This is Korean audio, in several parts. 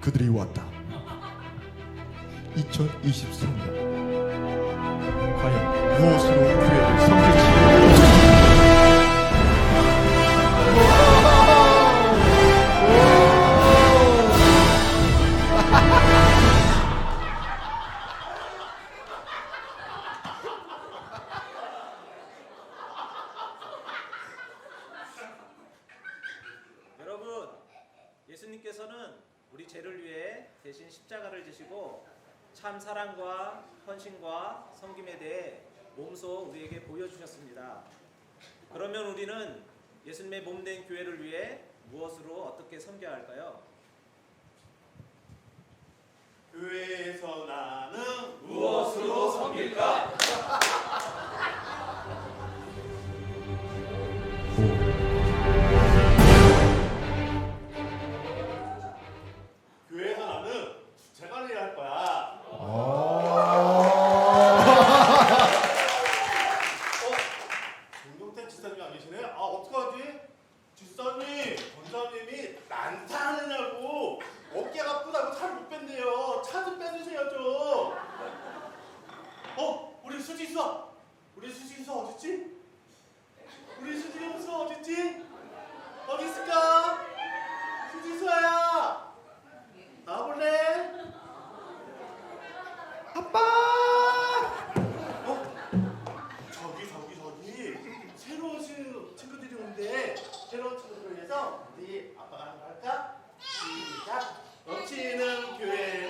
그들이 왔다. 2023년 과연 무엇으로 교회를 섬길지? 여러분, 예수님께서는 우리 죄를 위해 대신 십자가를 지시고 참 사랑과 헌신과 섬김에 대해 몸소 우리에게 보여주셨습니다. 그러면 우리는 예수님의 몸된 교회를 위해 무엇으로 어떻게 섬겨야 할까요? 교회에서 나는 무엇으로 섬길까? 위해서 우리 아빠가 한번 할까? 시작 넘치는 교회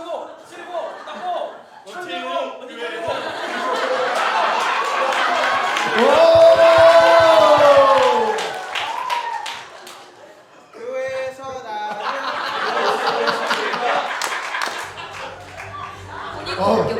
털고 쓸고 닦고. 창문 열고 먼지 털고. 교회에서 나는 본인도 어.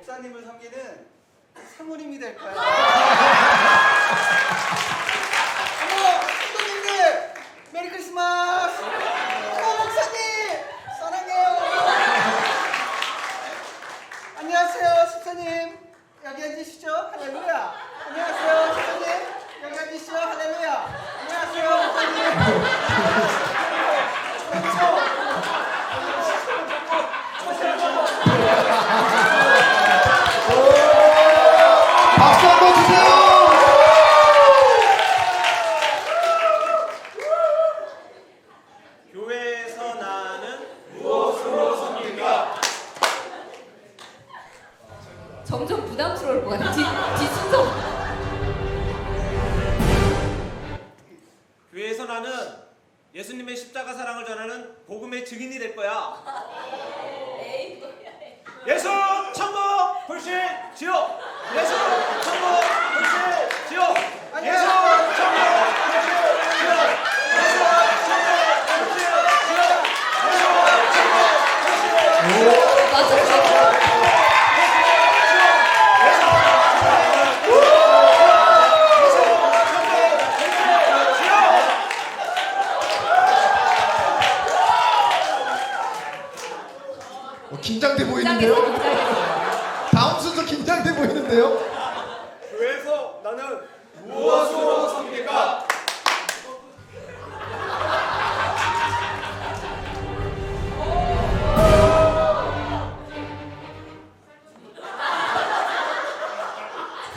목사님을 섬기는 사모님이 될 거야. 어머, 성도님들 메리 크리스마스. 어머, 목사님 사랑해요. 안녕하세요, 집사님. 여기 앉으시죠. 할렐루야. 점점 부담스러울 것 같아. 뒤, 뒤순서. 교회에서 나는 예수님의 십자가 사랑을 전하는 복음의 증인이 될 거야. 예수 천국 불신 지옥. 예수 천국 불신 지옥. 예수 천국 불신 지옥. 예수 천국 불신 지옥. 맞아, 맞아. 어, 긴장돼 긴장해서, 보이는데요? 긴장해서. 다음 순서 보이는데요? 교회에서 나는 무엇으로 섬길까?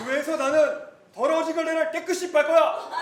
교회에서 나는 더러워진 걸레를 깨끗이 빨 거야.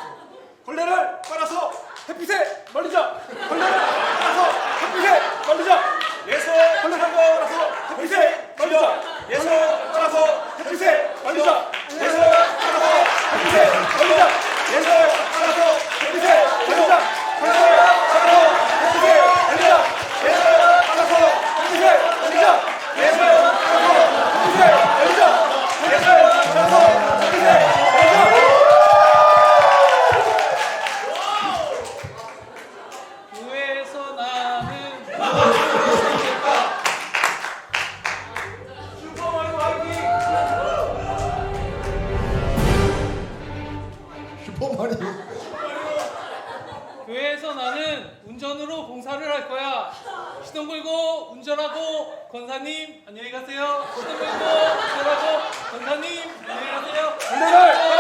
아니 교회에서 나는 운전으로 봉사를 할 거야. 시동 걸고 운전하고 권사님 안녕히 가세요. 시동 걸고 운전하고 권사님 안녕히 가세요. 안녕히 가세요.